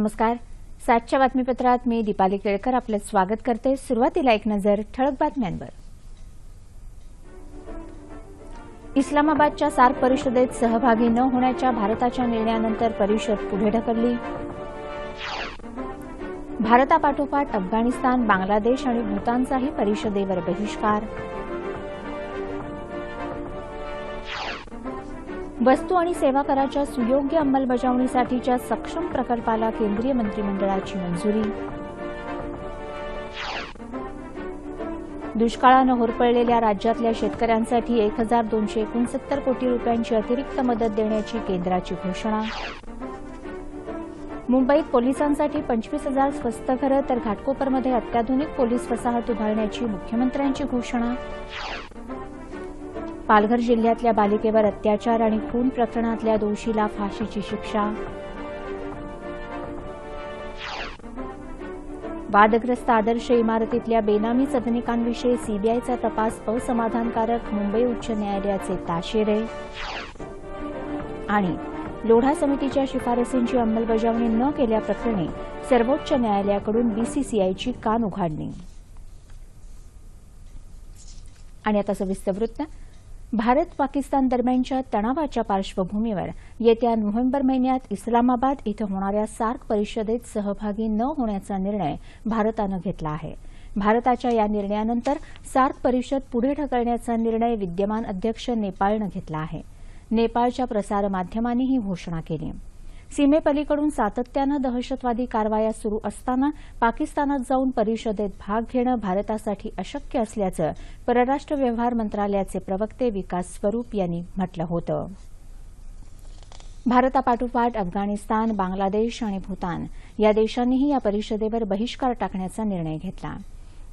नमस्कार. सातच्या बातमीपत्रात मी दीपाली केळकर आपलं स्वागत करते. सुरुवातीला एक नजर ठळक बातम्यांवर. इस्लामाबादच्या सार्क परिषदेत सहभागी न होण्याच्या भारताच्या निर्णयानंतर परिषद पुढे ढकलली. भारतापाठोपाठ अफगाणिस्तान बांगलादेश आणि भूतानचाही परिषदेवर बहिष्कार. वस्तू आणि सेवा कराच्या सुयोग्य अंमलबजावणीसाठीच्या सक्षम प्रकल्पाला केंद्रीय मंत्रिमंडळाची मंजुरी. दुष्काळानं होरपळलेल्या राज्यातल्या शेतकऱ्यांसाठी एक हजार दोनशे एकोणसत्तर कोटी रुपयांची अतिरिक्त मदत देण्याची केंद्राची घोषणा. मुंबईत पोलिसांसाठी पंचवीस हजार स्वस्त घरं तर घाटकोपरमध्ये अत्याधुनिक पोलीस वसाहत उभारण्याची मुख्यमंत्र्यांची घोषणा. पालघर जिल्ह्यातल्या बालिकेवर अत्याचार आणि खून प्रकरणातल्या दोषीला फाशीची शिक्षा. वादग्रस्त आदर्श इमारतीतल्या बेनामी सदनिकांविषयी सीबीआयचा तपास असमाधानकारक मुंबई उच्च न्यायालयाचे ताशेरे. आणि लोढा समितीच्या शिफारसींची अंमलबजावणी न केल्याप्रकरणी सर्वोच्च न्यायालयाकडून बीसीसीआयची कान उघाडणी. आणि आता सविस्तर वृत्त. भारत पाकिस्तान दरम्यानच्या तणावाच्या पार्श्वभूमीवर येत्या नोव्हेंबर महिन्यात इस्लामाबाद इथं होणाऱ्या सार्क परिषदेत सहभागी न होण्याचा निर्णय भारतानं घेतला आहे. भारताच्या या निर्णयानंतर सार्क परिषद पुढे ढकलण्याचा निर्णय विद्यमान अध्यक्ष नेपाळनं घेतला आहे. नेपाळच्या प्रसारमाध्यमांनी ही घोषणा केली. सीमेपलीकडून सातत्यानं दहशतवादी कारवाया सुरू असताना पाकिस्तानात जाऊन परिषदेत भाग घेणं भारतासाठी अशक्य असल्याचं परराष्ट्र व्यवहार मंत्रालयाचे प्रवक्ते विकास स्वरूप यांनी म्हटलं होतं. भारतापाठोपाठ अफगाणिस्तान बांगलादेश आणि भूतान या देशांनीही या परिषदेवर बहिष्कार टाकण्याचा निर्णय घेतला.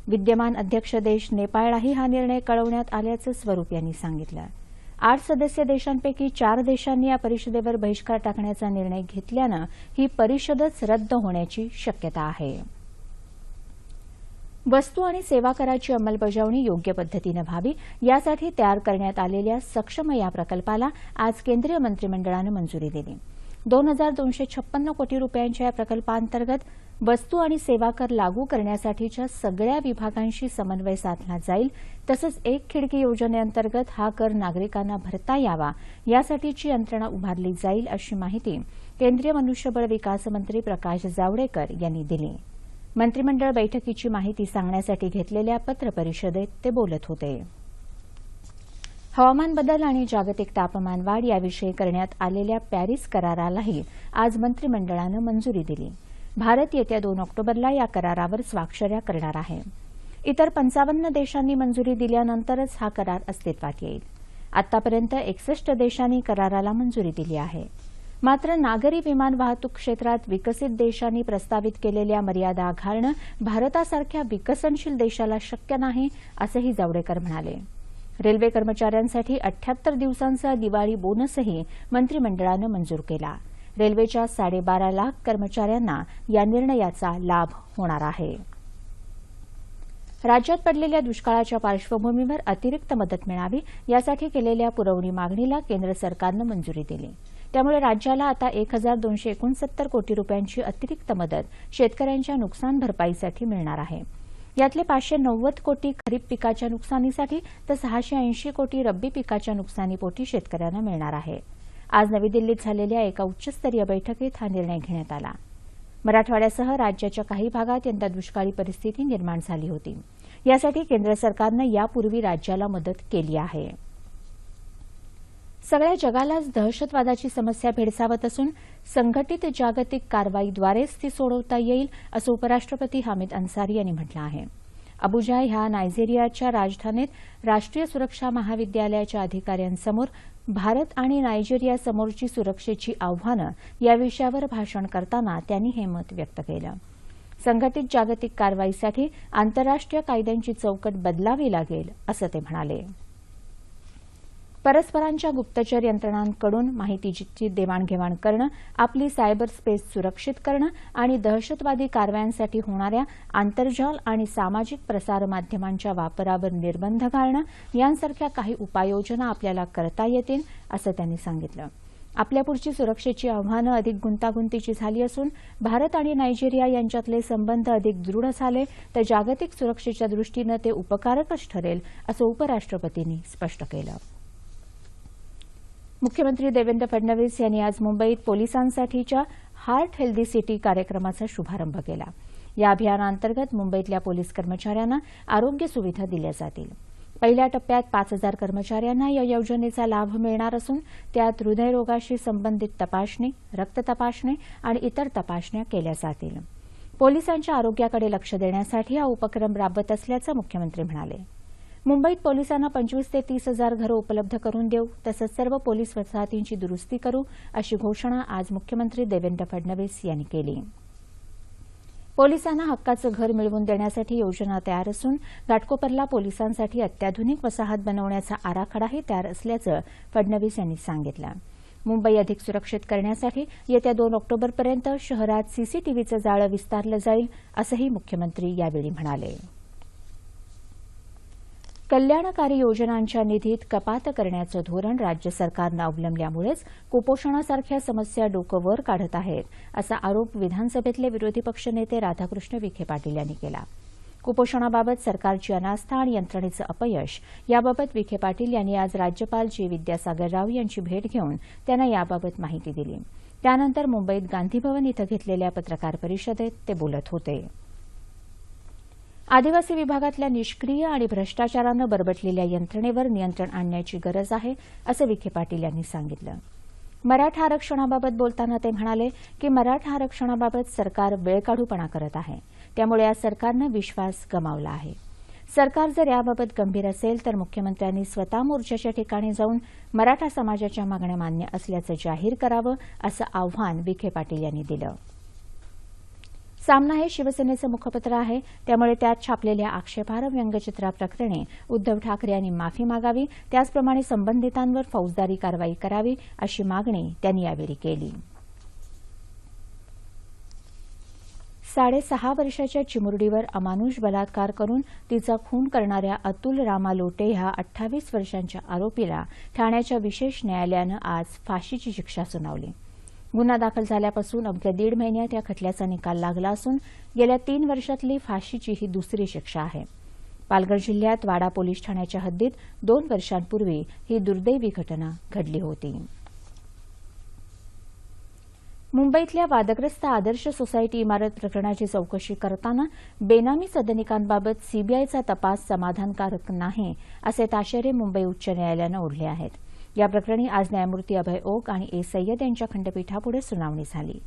विद्यमान अध्यक्ष देश नेपाळलाही हा निर्णय कळवण्यात आल्याचं स्वरूप यांनी सांगितलं. आठ सदस्य देशांपैकी चार देशांनी या परिषदेवर बहिष्कार टाकण्याचा निर्णय घेतल्यानं ही परिषदच रद्द होण्याची शक्यता आहे. वस्तू आणि सेवा कराची अंमलबजावणी योग्य पद्धतीनं व्हावी यासाठी तयार करण्यात आलेल्या सक्षम या प्रकल्पाला आज केंद्रीय मंत्रिमंडळानं मंजुरी दिली. दोन हजार दोनशे छप्पन्न कोटी रुपयांच्या या प्रकल्पांतर्गत वस्तू आणि सेवा कर लागू करण्यासाठीच्या सगळ्या विभागांशी समन्वय साधला जाईल. तसंच एक खिडकी योजनेअंतर्गत हा कर नागरिकांना भरता यावा यासाठीची यंत्रणा उभारली जाईल अशी माहिती केंद्रीय मनुष्यबळ विकास मंत्री प्रकाश जावडेकर यांनी दिली. मंत्रिमंडळ बैठकीची माहिती सांगण्यासाठी घेतलेल्या पत्रपरिषदेत ते बोलत होते. हवामान बदल आणि जागतिक तापमान वाढ याविषयी करण्यात आलेल्या पॅरिस करारालाही आज मंत्रिमंडळानं मंजुरी दिली. भारत येत्या दोन ऑक्टोबरला या करारावर स्वाक्षऱ्या करणार आहे. इतर पंचावन्न देशांनी मंजुरी दिल्यानंतरच हा करार अस्तित्वात येईल. आतापर्यंत एकसष्ट देशांनी कराराला मंजुरी दिली आहे. मात्र नागरी विमान वाहतूक क्षेत्रात विकसित देशांनी प्रस्तावित केलेल्या मर्यादा घालणं भारतासारख्या विकसनशील देशाला शक्य नाही असंही जावडेकर म्हणाले. रेल्वे कर्मचाऱ्यांसाठी अठ्याहत्तर दिवसांचा दिवाळी बोनसही मंत्रिमंडळानं मंजूर केला. रेल्वेच्या साडेबारा लाख कर्मचाऱ्यांना या निर्णयाचा लाभ होणार आहे. राज्यात पडलेल्या दुष्काळाच्या पार्श्वभूमीवर अतिरिक्त मदत मिळावी यासाठी केलेल्या पुरवणी मागणीला केंद्र सरकारनं मंजुरी दिली. त्यामुळे राज्याला आता एक हजार दोनशे एकोणसत्तर कोटी रुपयांची अतिरिक्त मदत शेतकऱ्यांच्या नुकसान भरपाईसाठी मिळणार आहे. यातले पाचशे नव्वद कोटी खरीप पिकाच्या नुकसानीसाठी तर सहाशे ऐंशी कोटी रब्बी पिकाच्या नुकसानीपोटी शेतकऱ्यांना मिळणार आहे. आज नवी दिल्लीत झालेल्या एका उच्चस्तरीय बैठकीत हा निर्णय घेण्यात आला. मराठवाड्यासह राज्याच्या काही भागात यंदा दुष्काळी परिस्थिती निर्माण झाली होती. यासाठी केंद्र सरकारनं यापूर्वी राज्याला मदत केली आहे. सगळ्या जगालाच दहशतवादाची समस्या भेडसावत असून संघटित जागतिक कारवाईद्वारेच ती सोडवता येईल असं उपराष्ट्रपती हामिद अन्सारी यांनी म्हटलं आहे. अबुजा ह्या नायजेरियाच्या राजधानीत राष्ट्रीय सुरक्षा महाविद्यालयाच्या अधिकाऱ्यांसमोर भारत आणि नायजेरियासमोरची सुरक्षेची आव्हानं या विषयावर भाषण करताना त्यांनी हे मत व्यक्त केलं. संघटित जागतिक कारवाईसाठी आंतरराष्ट्रीय कायद्यांची चौकट बदलावी लागेल असं ते म्हणाले. परस्परांच्या गुप्तचर यंत्रणांकडून माहितीची देवाणघेवाण करणं आपली सायबर स्पेस सुरक्षित करणं आणि दहशतवादी कारवायांसाठी होणाऱ्या आंतरजाल आणि सामाजिक प्रसारमाध्यमांच्या वापरावर निर्बंध घालणं यांसारख्या काही उपाययोजना आपल्याला करता येतील असं त्यांनी सांगितलं. आपल्यापुढची सुरक्षेची आव्हानं अधिक गुंतागुंतीची झाली असून भारत आणि नायजेरिया यांच्यातले संबंध अधिक दृढ झाले तर जागतिक सुरक्षेच्या दृष्टीनं ते उपकारकच ठरेल असं उपराष्ट्रपतींनी स्पष्ट केलं. मुख्यमंत्री देवेंद्र फडणवीस यांनी आज मुंबईत पोलिसांसाठीच्या हार्ट हेल्दी सिटी कार्यक्रमाचा शुभारंभ केला. या अभियानांतर्गत मुंबईतल्या पोलीस कर्मचाऱ्यांना आरोग्य सुविधा दिल्या जातील. पहिल्या टप्प्यात पाच हजार कर्मचाऱ्यांना या योजनेचा लाभ मिळणार असून त्यात हृदयरोगाशी संबंधित तपासणी रक्त तपासणी आणि इतर तपासण्या केल्या जातील. पोलिसांच्या आरोग्याकडे लक्ष देण्यासाठी हा उपक्रम राबवत असल्याचं मुख्यमंत्री म्हणाले. मुंबईत पोलिसांना पंचवीस ते तीस हजार घरं उपलब्ध करून देऊ तसंच सर्व पोलीस वसाहतींची दुरुस्ती करू अशी घोषणा आज मुख्यमंत्री देवेंद्र फडणवीस यांनी केली. पोलिसांना हक्काचं घर मिळवून देण्यासाठी योजना तयार असून घाटकोपरला पोलिसांसाठी अत्याधुनिक वसाहत बनवण्याचा आराखडाही तयार असल्याचं फडणवीस यांनी सांगितलं. मुंबई अधिक सुरक्षित करण्यासाठी येत्या दोन ऑक्टोबरपर्यंत शहरात सीसीटीव्हीचं जाळं विस्तारलं जाईल असंही मुख्यमंत्री यावेळी म्हणाले. कल्याणकारी योजनांच्या निधीत कपात करण्याचं धोरण राज्य सरकारनं अवलंबल्यामुळेच कुपोषणासारख्या समस्या डोकं वर काढत आहेत असा आरोप विधानसभेतले विरोधी पक्षनेते राधाकृष्ण विखे पाटील यांनी केला. कुपोषणाबाबत सरकारची अनास्था आणि यंत्रणेचं अपयश याबाबत विखे पाटील यांनी आज राज्यपाल जी. विद्यासागर राव यांची भेट घेऊन त्यांना याबाबत माहिती दिली. त्यानंतर मुंबईत गांधीभवन इथं घेतलेल्या पत्रकार परिषदेत ते बोलत होते. आदिवासी विभागातल्या निष्क्रिय आणि भ्रष्टाचारानं बरबटलेल्या यंत्रणेवर नियंत्रण आणण्याची गरज आहे असं विखे पाटील यांनी सांगितलं. मराठा आरक्षणाबाबत बोलताना ते म्हणाले की मराठा आरक्षणाबाबत सरकार वेळकाढूपणा करत आहे. त्यामुळे या सरकारनं विश्वास गमावला आहे. सरकार जर याबाबत गंभीर असेल तर मुख्यमंत्र्यांनी स्वतः मोर्चाच्या ठिकाणी जाऊन मराठा समाजाच्या मागण्या मान्य असल्याचं जाहीर करावं असं आव्हान विखे पाटील यांनी दिलं. सामना हे शिवसेनेचं मुखपत्र आहे. त्यामुळे त्यात छापलेल्या आक्षेपार्ह व्यंगचित्राप्रकरणी उद्धव ठाकरे यांनी माफी मागावी. त्याचप्रमाणे संबंधितांवर फौजदारी कारवाई करावी अशी मागणी त्यांनी यावेळी केली. साडेसहा वर्षाच्या चिमुरडीवर अमानुष बलात्कार करून तिचा खून करणाऱ्या अतुल रामा लोटे ह्या अठ्ठावीस वर्षांच्या आरोपीला ठाण्याच्या विशेष न्यायालयानं आज फाशीची शिक्षा सुनावली. गुन्हा दाखल झाल्यापासून अवघ्या दीड महिन्यात या खटल्याचा निकाल लागला असून गेल्या तीन वर्षातली फाशीची ही दुसरी शिक्षा आहे. पालघर जिल्ह्यात वाडा पोलीस ठाण्याच्या हद्दीत दोन वर्षांपूर्वी ही दुर्दैवी घटना घडली होती. मुंबईतल्या वादग्रस्त आदर्श सोसायटी इमारत प्रकरणाची चौकशी करताना बेनामी सदनिकांबाबत सीबीआयचा तपास समाधानकारक नाही असे ताशेरे मुंबई उच्च न्यायालयानं ओढले आहेत. या प्रकरणी आज न्यायमूर्ती अभय ओक आणि ए सय्यद यांच्या खंडपीठापुढे सुनावणी झाली.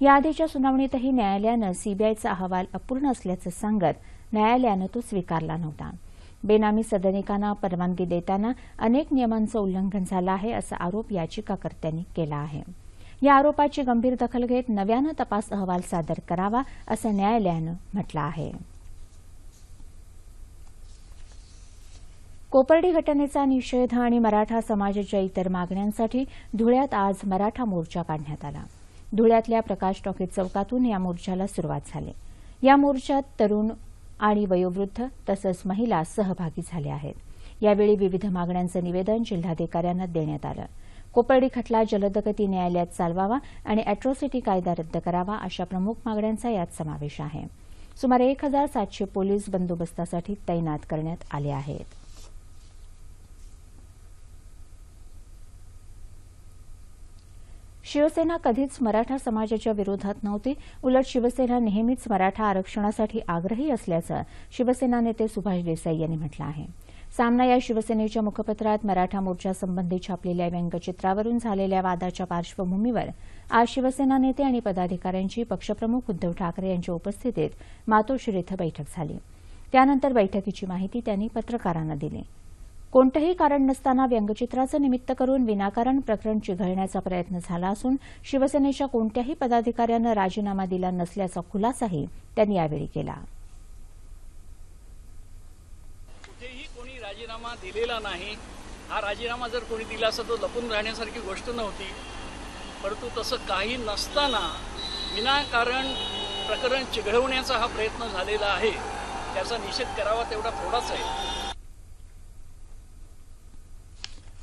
याआधीच्या सुनावणीतही न्यायालयानं सीबीआयचा अहवाल अपूर्ण असल्याचं सांगत न्यायालयानं तो स्वीकारला नव्हता. बेनामी सदनिकांना परवानगी देताना अनेक नियमांचं उल्लंघन झालं आहे असा आरोप याचिकाकर्त्यांनी केला आहे. या आरोपाची गंभीर दखल घेत नव्यानं तपास अहवाल सादर करावा असं न्यायालयानं म्हटलं आहे. कोपर्डी घटनेचा निषेध आणि मराठा समाजाच्या इतर मागण्यांसाठी धुळ्यात आज मराठा मोर्चा काढण्यात आला. धुळ्यातल्या प्रकाश टॉकीज चौकातून या मोर्चाला सुरुवात झाली. या मोर्चात तरुण आणि वयोवृद्ध तसंच महिला सहभागी झाल्या आहेत. यावेळी विविध मागण्यांचं निवेदन जिल्हाधिकाऱ्यांना देण्यात आलं. कोपर्डी खटला जलदगती न्यायालयात चालवावा आणि अॅट्रॉसिटी कायदा रद्द करावा अशा प्रमुख मागण्यांचा यात समावेश आहे. सुमारे एक हजार सातशे पोलीस बंदोबस्तासाठी तैनात करण्यात आले आहेत. शिवसेना कधीच मराठा समाजाच्या विरोधात नव्हती. उलट शिवसेना नेहमीच मराठा आरक्षणासाठी आग्रही असल्याचं शिवसेना नेते सुभाष देसाई यांनी म्हटलं आहे. सामना या शिवसेनेच्या मुखपत्रात मराठा मोर्चासंबंधी छापलेल्या व्यंगचित्रावरून झालेल्या वादाच्या पार्श्वभूमीवर आज शिवसेना नेते आणि पदाधिकाऱ्यांची पक्षप्रमुख उद्धव ठाकरे यांच्या उपस्थितीत मातोश्री इथं बैठक झाली. त्यानंतर बैठकीची माहिती त्यांनी पत्रकारांना दिली. कोणतंही कारण नसताना व्यंगचित्राचं निमित्त करून विनाकारण प्रकरण चिघळण्याचा प्रयत्न झाला असून शिवसेनेच्या कोणत्याही पदाधिकाऱ्यानं राजीनामा दिला नसल्याचा खुलासाही त्यांनी यावेळी केला. कुठेही कोणी राजीनामा दिलेला नाही. हा राजीनामा जर कोणी दिला असता तो लपून राहण्यासारखी गोष्ट नव्हती. परंतु तसं काही नसताना विनाकारण प्रकरण चिघळवण्याचा हा प्रयत्न झालेला आहे. त्याचा निषेध करावा तेवढा थोडाच आहे.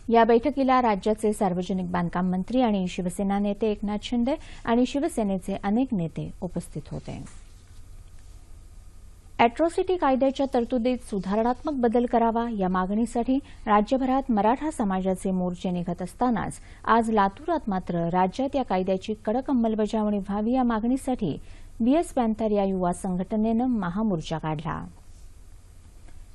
या बैठकीला राज्याचे सार्वजनिक बांधकाम मंत्री आणि शिवसेना नेते एकनाथ शिंदे आणि शिवसेनेचे अनेक नेते उपस्थित होते. अॅट्रॉसिटी कायद्याच्या तरतुदीत सुधारणात्मक बदल करावा या मागणीसाठी राज्यभरात मराठा समाजाचे मोर्चे निघत असतानाच आज लातूरात मात्र राज्यात या कायद्याची कडक अंमलबजावणी व्हावी या मागणीसाठी बीएस पॅन्थर या युवा संघटनेनं महामोर्चा काढला.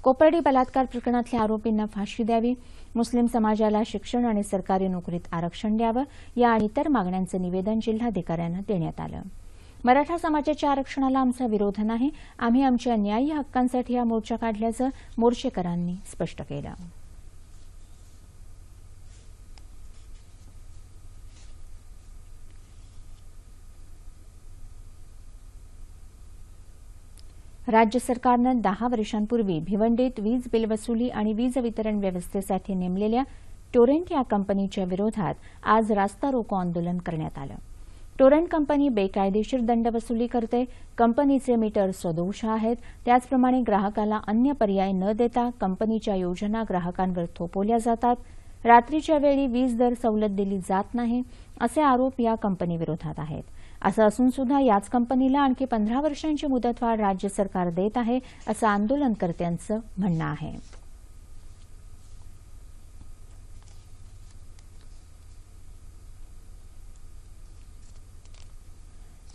कोपर्डी बलात्कार प्रकरणातल्या आरोपींना फाशी द्यावी मुस्लिम समाजाला शिक्षण आणि सरकारी नोकरीत आरक्षण द्यावं या आणि इतर मागण्यांचं निवेदन जिल्हाधिकाऱ्यांना देण्यात आलं. मराठा समाजाच्या आरक्षणाला आमचा विरोध नाही आम्ही आमच्या न्याय्य हक्कांसाठी हा मोर्चा काढल्याचं मोर्चेकरांनी स्पष्ट केलं. राज्य सरकारनं दहा वर्षांपूर्वी भिवंडीत वीज बिल वसुली आणि वीज वितरण व्यवस्थेसाठी नेमलेल्या टोरेंट या कंपनीच्या विरोधात आज रास्ता रोको आंदोलन करण्यात आलं. टोरेंट कंपनी बेकायदेशीर दंड वसुली करते कंपनीचे मीटर सदोष आहेत त्याचप्रमाणे ग्राहकाला अन्य पर्याय न देता कंपनीच्या योजना ग्राहकांवर थोपवल्या जातात. रात्रीच्या वेळी वीज दर सवलत दिली जात नाही असे आरोप या कंपनीविरोधात आहेत. असं असून सुद्धा याच कंपनीला आणखी पंधरा वर्षांची मुदतवाढ राज्य सरकार देत आहे असं आंदोलनकर्त्यांचं म्हणणं आहे.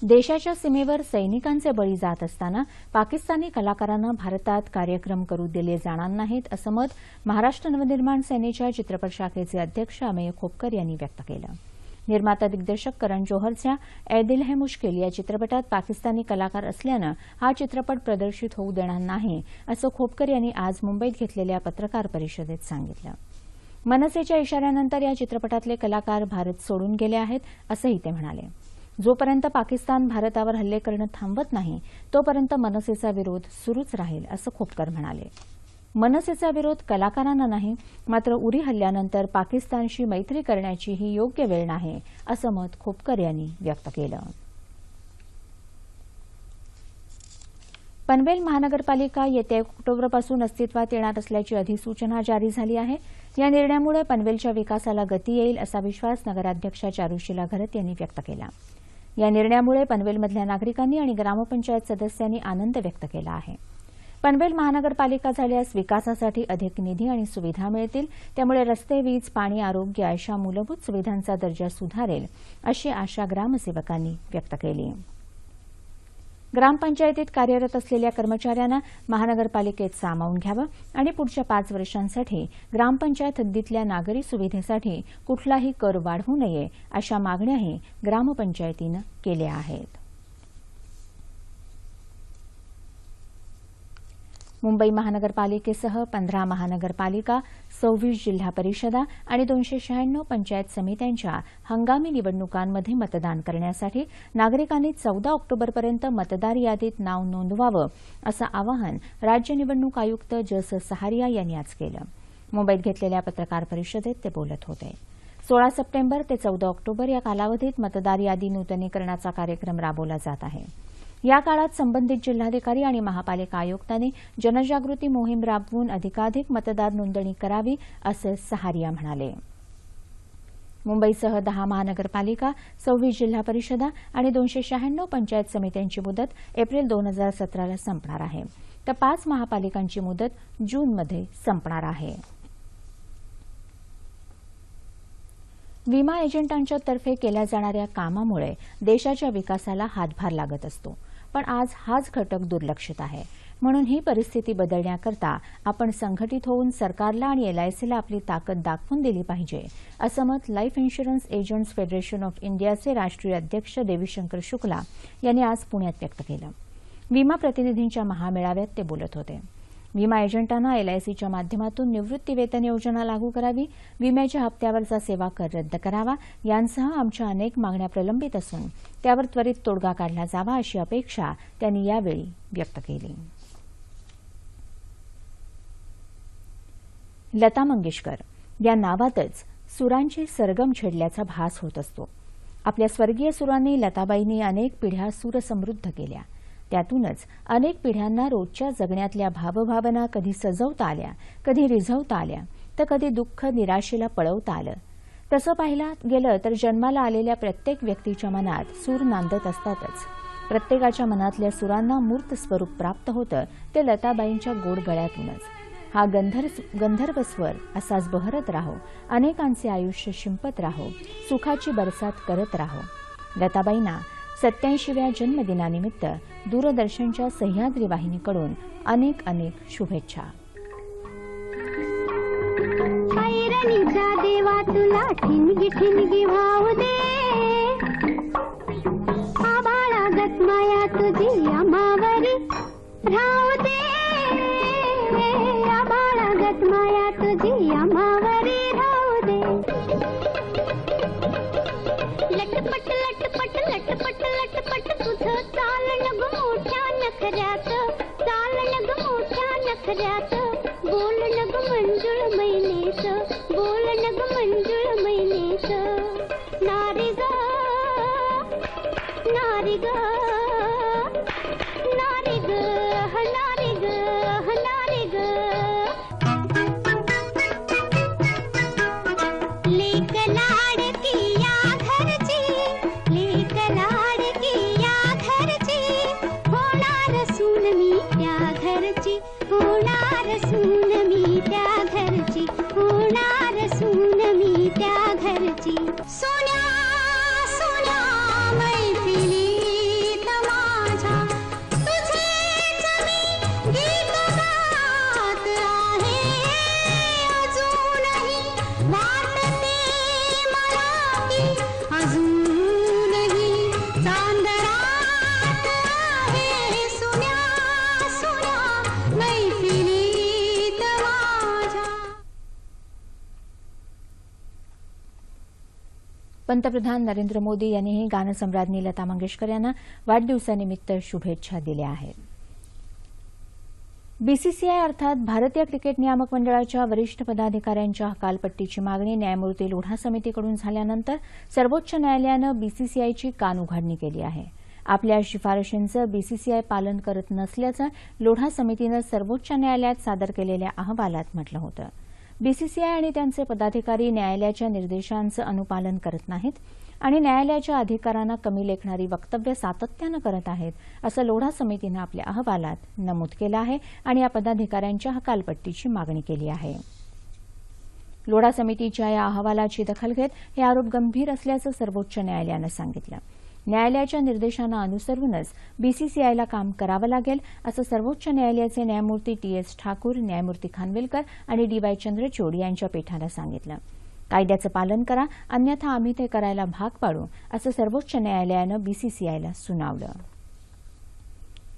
देशाच्या सीमेवर सैनिकांचे बळी जात असताना पाकिस्तानी कलाकारांना भारतात कार्यक्रम करू दिले जाणार नाहीत असं मत महाराष्ट्र नवनिर्माण सेनेच्या चित्रपट शाखेचे अध्यक्ष अमेय खोपकर यांनी व्यक्त केलं. निर्माता दिग्दर्शक करण जोहरच्या ए दिल है मुश्किल या चित्रपटात पाकिस्तानी कलाकार असल्यानं हा चित्रपट प्रदर्शित होऊ देणार नाही असं खोपकर यांनी आज मुंबईत घेतलेल्या पत्रकार परिषदेत सांगितलं. मनसेच्या इशाऱ्यानंतर या चित्रपटातले कलाकार भारत सोडून गेले आहेत असंही ते म्हणाले. जोपर्यंत पाकिस्तान भारतावर हल्ले करणं थांबवत नाही तोपर्यंत मनसेचा विरोध सुरूच राहील असं खोपकर म्हणाले. मनसेचा विरोध कलाकारांना नाही मात्र उरी हल्ल्यानंतर पाकिस्तानशी मैत्री करण्याची ही योग्य वेळ नाही असं मत खोपकर यांनी व्यक्त केलं. पनवेल महानगरपालिका येत्या ऑक्टोबरपासून अस्तित्वात येणार असल्याची अधिसूचना जारी झाली आहे. या निर्णयामुळे पनवेलच्या विकासाला गती येईल असा विश्वास नगराध्यक्षा चारुशिला घरत यांनी व्यक्त केला. या निर्णयामुळे पनवेलमधल्या नागरिकांनी आणि ग्रामपंचायत सदस्यांनी आनंद व्यक्त केला आहे. पनवेल महानगरपालिका झाल्यास विकासासाठी अधिक निधी आणि सुविधा मिळतील. त्यामुळे रस्ते वीज पाणी आरोग्य अशा मूलभूत सुविधांचा दर्जा सुधारेल अशी आशा ग्रामसेवकांनी व्यक्त केली. ग्रामपंचायतीत कार्यरत असलेल्या कर्मचाऱ्यांना महानगरपालिकेत सामावून घ्यावं आणि पुढच्या पाच वर्षांसाठी ग्रामपंचायत हद्दीतल्या नागरी सुविधेसाठी कुठलाही कर वाढवू नये अशा मागण्याही ग्रामपंचायतीनं केल्या आहेत. मुंबई महानगरपालिकेसह पंधरा महानगरपालिका सव्वीस जिल्हा परिषदा आणि दोनशे शहाण्णव पंचायत समित्यांच्या हंगामी निवडणुकांमध्ये मतदान करण्यासाठी नागरिकांनी चौदा ऑक्टोबरपर्यंत मतदार यादीत नाव नोंदवावं असं आवाहन राज्य निवडणूक आयुक्त जस सहारिया यांनी आज केलं. मुंबईत घेतलेल्या पत्रकार परिषदेत ते बोलत होते. सोळा सप्टेंबर ते चौदा ऑक्टोबर या कालावधीत मतदार यादी नूतनीकरणाचा कार्यक्रम राबवला जात आहे. या काळात संबंधित जिल्हाधिकारी आणि महापालिका आयुक्तांनी जनजागृती मोहीम राबवून अधिकाधिक मतदार नोंदणी करावी असं सहारिया म्हणाले. मुंबईसह दहा महानगरपालिका सव्वीस जिल्हा परिषदा आणि दोनशे शहाण्णव पंचायत समित्यांची मुदत एप्रिल दोन हजार सतराला संपणार आहे. तर पाच महापालिकांची मुदत जूनमध्ये संपणार आहे. विमा एजंटांच्या तर्फे केल्या जाणाऱ्या कामामुळे देशाच्या विकासाला हातभार लागत असतो. पण आज हाच घटक दुर्लक्षित आहे. म्हणून ही परिस्थिती बदलण्याकरता आपण संघटित होऊन सरकारला आणि एलआयसीला आपली ताकद दाखवून दिली पाहिजे असं मत life insurance agents federation of इंडियाचे राष्ट्रीय अध्यक्ष देवीशंकर शुक्ला यांनी आज पुण्यात व्यक्त केलं. विमा प्रतिनिधींच्या महामेळाव्यात ते बोलत होते. विमा एजंटांना एलआयसीच्या माध्यमातून निवृत्ती वेतन योजना लागू करावी विम्याच्या हप्त्यावरचा सेवा कर रद्द करावा यांसह आमच्या अनेक मागण्या प्रलंबित असून त्यावर त्वरित तोडगा काढला जावा अशी अपेक्षा त्यांनी यावेळी व्यक्त केली. लता मंगेशकर या नावातच सुरांची सरगम छेडल्याचा भास होत असतो. आपल्या स्वर्गीय सुरांनी लताबाईंनी अनेक पिढ्या सूरसमृद्ध केल्या. त्यातूनच अनेक पिढ्यांना रोजच्या जगण्यातल्या भावभावना कधी सजवता आल्या कधी रिझवता आल्या तर कधी दुःख निराशेला पळवता आलं. तसं पाहिला गेलं तर जन्माला आलेल्या प्रत्येक व्यक्तीच्या मनात सूर नांदत असतातच. प्रत्येकाच्या मनातल्या सुरांना मूर्त स्वरूप प्राप्त होतं ते लताबाईंच्या गोड गळ्यातूनच. हा गंधर्व गंधर्व स्वर असाच बहरत राहो अनेकांचे आयुष्य शिंपत राहो सुखाची बरसात करत राहो. लताबाईंना सत्याऐंशीव्या जन्मदिनानिमित्त दूरदर्शनच्या सह्याद्री वाहिनीकडून अनेक अनेक शुभेच्छा. देवा तुला ठिणगी ठिणगी वाहू दे. आबाळागत माया तुझी अमावरी राहू दे. சிக்கலாம் पंतप्रधान नरेंद्र मोदी यांनीही गानसम्राज्ञी लता मंगेशकर यांना वाढदिवसानिमित्त शुभेच्छा दिल्या आहेत. बीसीसीआय अर्थात भारतीय क्रिकेट नियामक मंडळाच्या वरिष्ठ पदाधिकाऱ्यांच्या हकालपट्टीची मागणी न्यायमूर्ती लोढा समितीकडून झाल्यानंतर सर्वोच्च न्यायालयानं बीसीसीआयची कानउघाडणी केली आहे. आपल्या शिफारशींचं बीसीसीआय पालन करत नसल्याचं लोढा समितीनं सर्वोच्च न्यायालयात सादर केलेल्या अहवालात म्हटलं होतं. बीसीसीआय आणि त्यांचे पदाधिकारी न्यायालयाच्या निर्देशांचं अनुपालन करत नाहीत आणि न्यायालयाच्या अधिकारांना कमी लेखणारी वक्तव्य सातत्यानं करत आहेत असं लोढा समितीनं आपल्या अहवालात नमूद केलं आहे आणि या पदाधिकाऱ्यांच्या हकालपट्टीची मागणी केली आहे. लोढा समितीच्या या अहवालाची दखल घेत हे आरोप गंभीर असल्याचं सर्वोच्च न्यायालयानं सांगितलं. न्यायालयाच्या निर्देशांना अनुसरूनच बीसीसीआयला काम करावं लागेल असं सर्वोच्च न्यायालयाचे न्यायमूर्ती टी एस ठाकूर न्यायमूर्ती खानविलकर आणि डी वाय चंद्रचूड यांच्या पीठानं सांगितलं. कायद्याचं पालन करा अन्यथा आम्ही ते करायला भाग पाडू असं सर्वोच्च न्यायालयानं बीसीसीआयला सुनावलं.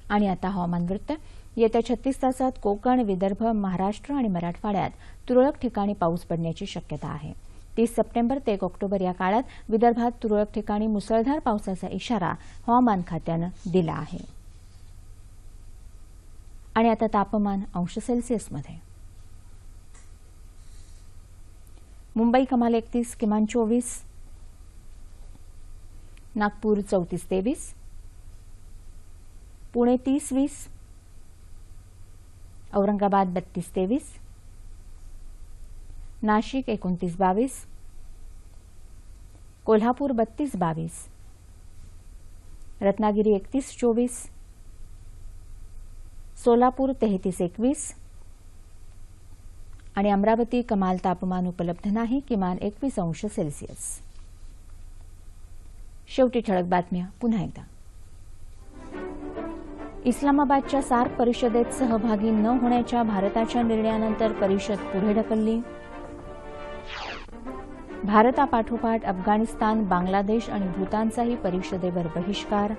आणि आता हवामान वृत्त. येत्या छत्तीस तासात कोकण विदर्भ महाराष्ट्र आणि मराठवाड्यात तुरळक ठिकाणी पाऊस पडण्याची शक्यता आहे. तीस सप्टेंबर ते एक ऑक्टोबर या काळात विदर्भात तुरळक ठिकाणी मुसळधार पावसाचा इशारा हवामान खात्यानं दिला आहे. आणि आता तापमान अंश सेल्सिअसमध्ये. मुंबई कमाल एकतीस किमान चोवीस नागपूर चौतीस तेवीस पुणे तीस वीस औरंगाबाद बत्तीस तेवीस नाशिक एकोणतीस बावीस. कोल्हापूर बत्तीस बावीस. रत्नागिरी एकतीस चोवीस. सोलापूर तेहतीस एकवीस. आणि अमरावती कमाल तापमान उपलब्ध नाही किमान एकवीस अंश सेल्सिअस. शेवटी ठळक बातम्या पुन्हा एकदा. इस्लामाबादच्या सार्क परिषदेत सहभागी न होण्याच्या भारताच्या निर्णयानंतर परिषद पुढे ढकलली. भारतापाठोपाठ अफगाणिस्तान बांगलादेश आणि भूतानचाही परिषदेवर बहिष्कार.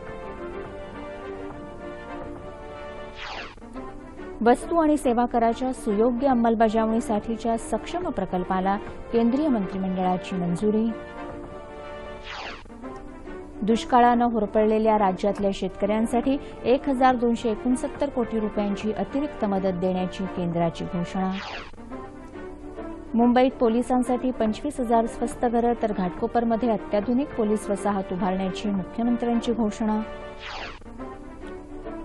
वस्तू आणि सेवा कराच्या सुयोग्य अंमलबजावणीसाठीच्या सक्षम प्रकल्पाला केंद्रीय मंत्रिमंडळाची मंजुरी. दुष्काळानं होरपळलेल्या राज्यातल्या शेतकऱ्यांसाठी एक हजार दोनशे एकोणसत्तर कोटी रुपयांची अतिरिक्त मदत देण्याची केंद्राची घोषणा. मुंबईत पोलिसांसाठी पंचवीस हजार स्वस्त घरं तर घाटकोपरमध्ये अत्याधुनिक पोलीस वसाहत उभारण्याची मुख्यमंत्र्यांची घोषणा.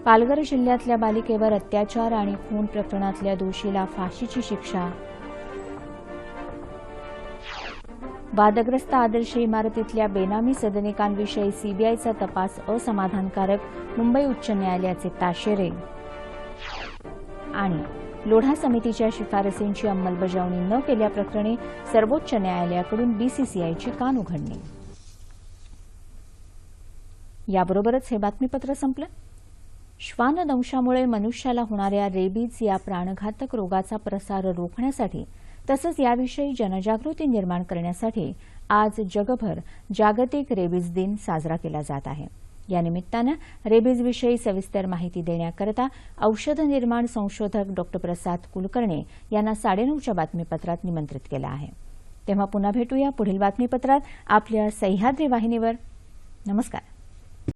पालघर जिल्ह्यातल्या बालिकेवर अत्याचार आणि खून प्रकरणातल्या दोषीला फाशीची शिक्षा. वादग्रस्त आदर्श इमारतीतल्या बेनामी सदनिकांविषयी सीबीआयचा तपास असमाधानकारक मुंबई उच्च न्यायालयाचे ताशेरे. आणि लोढा समितीच्या शिफारसींची अंमलबजावणी न केल्याप्रकरणी सर्वोच्च न्यायालयाकडून बीसीसीआयची कान उघडणी. याबरोबरच हे बातमीपत्र संपलं. श्वानदंशामुळे मनुष्याला होणाऱ्या रेबीज या प्राणघातक रोगाचा प्रसार रोखण्यासाठी तसंच याविषयी जनजागृती निर्माण करण्यासाठी आज जगभर जागतिक रेबीज दिन साजरा केला जात आहे. या निमित्तानं रेबीजविषयी सविस्तर माहिती देण्याकरता औषध निर्माण संशोधक डॉ. प्रसाद कुलकर्णे यांना साडेनऊच्या बातमीपत्रात निमंत्रित केलं आहे. तेव्हा पुन्हा भेटूया पुढील बातमीपत्रात. आपल्या सह्याद्री वाहिनीवर. नमस्कार.